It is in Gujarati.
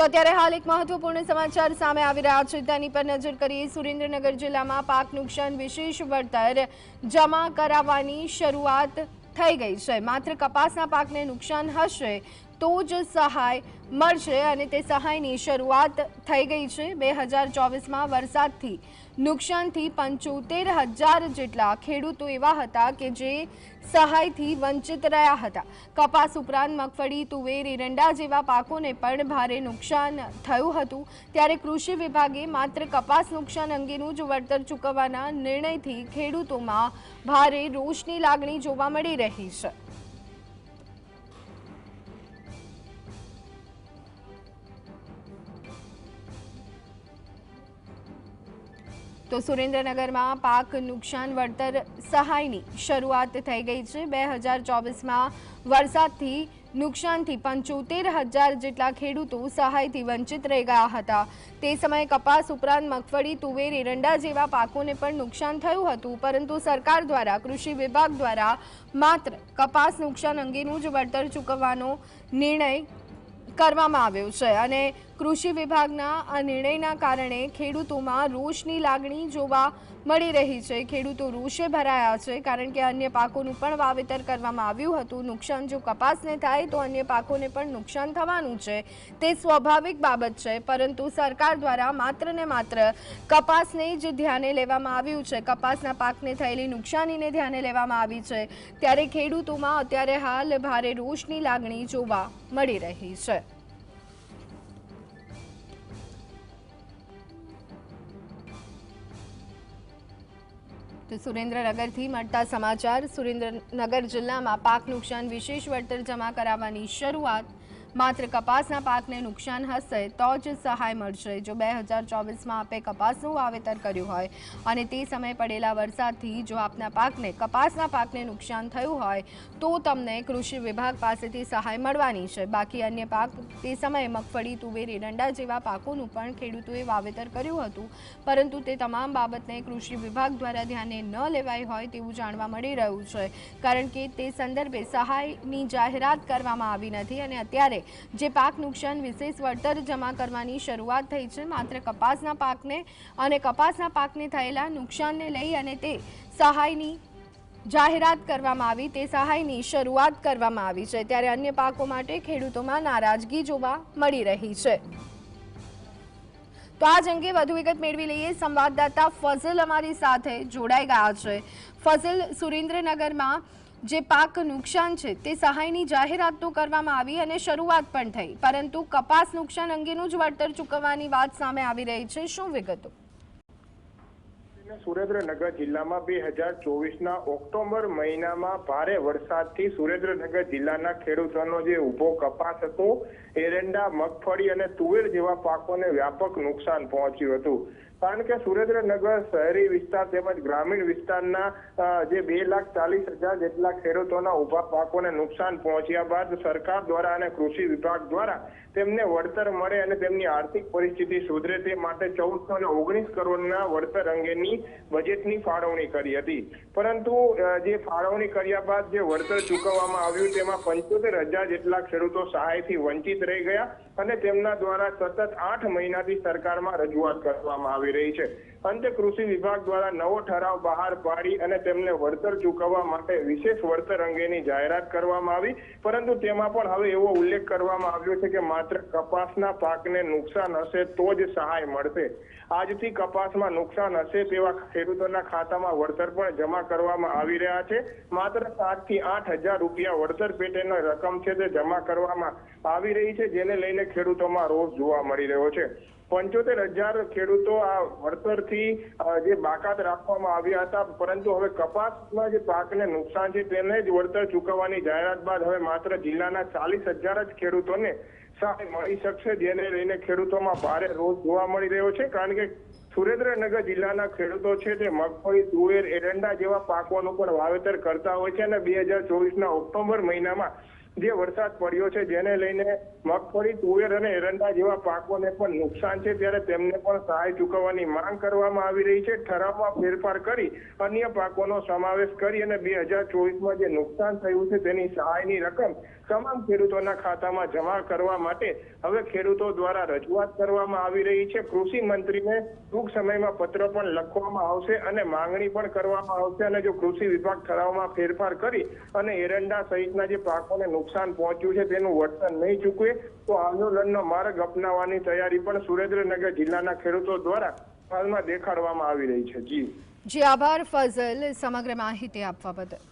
તો અત્યારે હાલ એક મહત્વપૂર્ણ સમાચાર સામે આવી રહ્યા છે. તેની પર નજર કરીએ, સુરેન્દ્રનગર જિલ્લામાં પાક નુકસાન વિશેષ વળતર જમા કરાવવાની શરૂઆત થઈ ગઈ છે. માત્ર કપાસના પાકને નુકસાન હશે તો જ સહાય મળશે અને તે સહાયની શરૂઆત થઈ ગઈ છે. બે હજાર ચોવીસમાં વરસાદથી નુકસાનથી પંચોતેર હજાર જેટલા ખેડૂતો એવા હતા કે જે સહાયથી વંચિત રહ્યા હતા. કપાસ ઉપરાંત મગફળી, તુવેર, એરંડા જેવા પાકોને પણ ભારે નુકસાન થયું હતું. ત્યારે કૃષિ વિભાગે માત્ર કપાસ નુકસાન અંગેનું જ વળતર ચૂકવવાના નિર્ણયથી ખેડૂતોમાં ભારે રોષની લાગણી જોવા મળી રહી છે. તો સુરેન્દ્રનગરમાં પાક નુકસાન વળતર સહાયની શરૂઆત થઈ ગઈ છે. બે હજાર ચોવીસમાં વરસાદથી નુકસાનથી પંચોતેર હજાર જેટલા ખેડૂતો સહાયથી વંચિત રહી ગયા હતા. તે સમયે કપાસ ઉપરાંત મગફળી, તુવેર, એરંડા જેવા પાકોને પણ નુકસાન થયું હતું. પરંતુ સરકાર દ્વારા, કૃષિ વિભાગ દ્વારા માત્ર કપાસ નુકસાન અંગેનું જ વળતર ચૂકવવાનો નિર્ણય કરવામાં આવ્યો છે. અને કૃષિ વિભાગના આ નિર્ણયના કારણે ખેડૂતોમાં રોષની લાગણી જોવા મળી રહી છે. ખેડૂતો રોષે ભરાયા છે કારણ કે અન્ય પાકોનું પણ વાવેતર કરવામાં આવ્યું હતું. નુકસાન જો કપાસને થાય તો અન્ય પાકોને પણ નુકસાન થવાનું છે. તે સ્વાભાવિક બાબત છે, પરંતુ સરકાર દ્વારા માત્ર ને માત્ર કપાસને જ ધ્યાને લેવામાં આવ્યું છે. કપાસના પાકને થયેલી નુકસાનીને ધ્યાને લેવામાં આવી છે. ત્યારે ખેડૂતોમાં અત્યારે હાલ ભારે રોષની લાગણી જોવા મળી રહી છે. તો સુરેન્દ્રનગરથી મળતા સમાચાર. સુરેન્દ્રનગર જિલ્લામાં પાક નુકસાન વિશેષ વળતર જમા કરાવવાની શરૂઆત માત્ર કપાસના પાકને નુકસાન હશે તો જ સહાય મળશે. જો બે હજાર ચોવીસમાં આપે કપાસનું વાવેતર કર્યું હોય અને તે સમયે પડેલા વરસાદથી જો આપના પાકને, કપાસના પાકને નુકસાન થયું હોય, તો તમને કૃષિ વિભાગ પાસેથી સહાય મળવાની છે. બાકી અન્ય પાક તે સમયે મગફળી, તુવેર, એરંડા જેવા પાકોનું પણ ખેડૂતોએ વાવેતર કર્યું હતું. પરંતુ તે તમામ બાબતને કૃષિ વિભાગ દ્વારા ધ્યાને ન લેવાઈ હોય તેવું જાણવા મળી રહ્યું છે. કારણ કે તે સંદર્ભે સહાયની જાહેરાત કરવામાં આવી નથી અને અત્યારે જે પાક નુકસાન વિશેષ વળતર જમા કરવાની શરૂઆત થઈ છે. માત્ર કપાસના પાકને અને કપાસના પાકને થયેલા નુકસાનને લઈ અને તે સહાયની જાહેરાત કરવામાં આવી, તે સહાયની શરૂઆત કરવામાં આવી છે. ત્યારે અન્ય પાકો માટે ખેડૂતોમાં નારાજગી જોવા મળી રહી છે. તો આજ અંગે વધુ વિગત મેળવી લઈએ. સંવાદદાતા ફઝલ અમારી સાથે જોડાઈ ગયા છે. ફઝલ સુરેન્દ્રનગરમાં જે પાક નુકસાન છે, તે સહાયની જાહેરાત તો કરવામાં આવી અને શરૂઆત પણ થઈ. પરંતુ કપાસ નુકસાન અંગેનું જ વળતર ચૂકવવાની વાત સામે આવી રહી છે. શું વિગતો? સુરેન્દ્રનગર જિલ્લામાં બે હજાર ચોવીસના ઓક્ટોબર મહિનામાં ભારે વરસાદથી સુરેન્દ્રનગર જિલ્લાના ખેડૂતોનો જે ઊભો કપાસ હતો, એરંડા, મગફળી અને તુવેર જેવા પાકોને વ્યાપક નુકસાન પહોંચ્યું હતું. કારણ કે સુરેન્દ્રનગર શહેરી વિસ્તાર તેમજ ગ્રામીણ વિસ્તારના જે બે લાખ ચાલીસ હજાર જેટલા ખેડૂતોના ઊભા પાકોને નુકસાન પહોંચ્યા બાદ સરકાર દ્વારા અને કૃષિ વિભાગ દ્વારા તેમને વળતર મળે અને તેમની આર્થિક પરિસ્થિતિ સુધરે તે માટે ચૌદસો ને ઓગણીસ કરોડના વળતર અંગેની બજેટની ફાળવણી કરી હતી. પરંતુ જે ફાળવણી કર્યા બાદ જે વળતર ચૂકવવામાં આવ્યું તેમાં પંચોતેર હજાર જેટલા ખેડૂતો સહાયથી વંચિત રહી ગયા અને તેમના દ્વારા સતત આઠ મહિનાથી સરકારમાં રજૂઆત કરવામાં આવી રહી છે. અંતે કૃષિ વિભાગ દ્વારા નવો ઠરાવ બહાર પાડી અને તેમને વળતર ચૂકવવા માટે વિશેષ વળતર અંગેની જાહેરાત કરવામાં આવી. પરંતુ તેમાં પણ હવે એવો ઉલ્લેખ કરવામાં આવ્યો છે કે માત્ર કપાસના પાકને નુકસાન હશે તો જ સહાય મળશે. આજથી કપાસમાં નુકસાન હશે તેવા ખેડૂતોના ખાતામાં વળતર પણ જમા કરવામાં આવી રહ્યા છે. માત્ર સાતથી આઠ હજાર રૂપિયા વળતર પેટેની રકમ છે તે જમા કરવામાં આવી રહી છે, જેને લઈને ખેડૂતોમાં રોષ જોવા મળી રહ્યો છે. પંચોતેર હજાર ખેડૂતો આ વળતરથી અ, જે બાકાત રાખવામાં આવ્યા હતા પરંતુ હવે કપાસમાં જે પાકને નુકસાન છે તેને જ વળતર ચૂકવવાની જાહેરાત બાદ હવે માત્ર જિલ્લાના ચાલીસ હજાર જ ખેડૂતોને સહાય મળી શકશે જેને લઈને ખેડૂતોમાં ભારે રોષ જોવા મળી રહ્યો છે. કારણ કે સુરેન્દ્રનગર જિલ્લાના ખેડૂતો છે તે મગફળી તુવેર એરંડા જેવા પાકોનું પણ વાવેતર કરતા હોય છે અને બે હજાર ચોવીસના ઓક્ટોબર મહિનામાં જે વરસાદ પડ્યો છે, જેને લઈને મગફળી, તુવેર અને એરંડા જેવા પાકોને પણ નુકસાન છે, ત્યારે તેમને પણ સહાય ચૂકવવાની માંગ કરવામાં આવી રહી છે. ઠરાવમાં ફેરફાર કરી અન્ય પાકોનો સમાવેશ કરી અને બે હજાર ચોવીસમાં જે નુકસાન થયું છે, તેની સહાયની રકમ તમામ ખેડૂતોના ખાતામાં જમા કરવા માટે હવે ખેડૂતો દ્વારા રજૂઆત કરવામાં આવી રહી છે. કૃષિ મંત્રીને ટૂંક સમયમાં પત્ર પણ લખવામાં આવશે અને માંગણી પણ કરવામાં આવશે અને જો કૃષિ વિભાગ ઠરાવમાં ફેરફાર કરી અને એરંડા સહિતના જે પાકોને નુકસાન પહોંચ્યું છે, તેનું વળતર નહીં ચૂકવે, તો આંદોલનનો માર્ગ અપનાવવાની તૈયારી પણ સુરેન્દ્રનગર જિલ્લાના ખેડૂતો દ્વારા હાલમાં દેખાડવામાં આવી રહી છે. જી. જી, આભાર ફઝલ સમગ્ર માહિતી આપવા બદલ.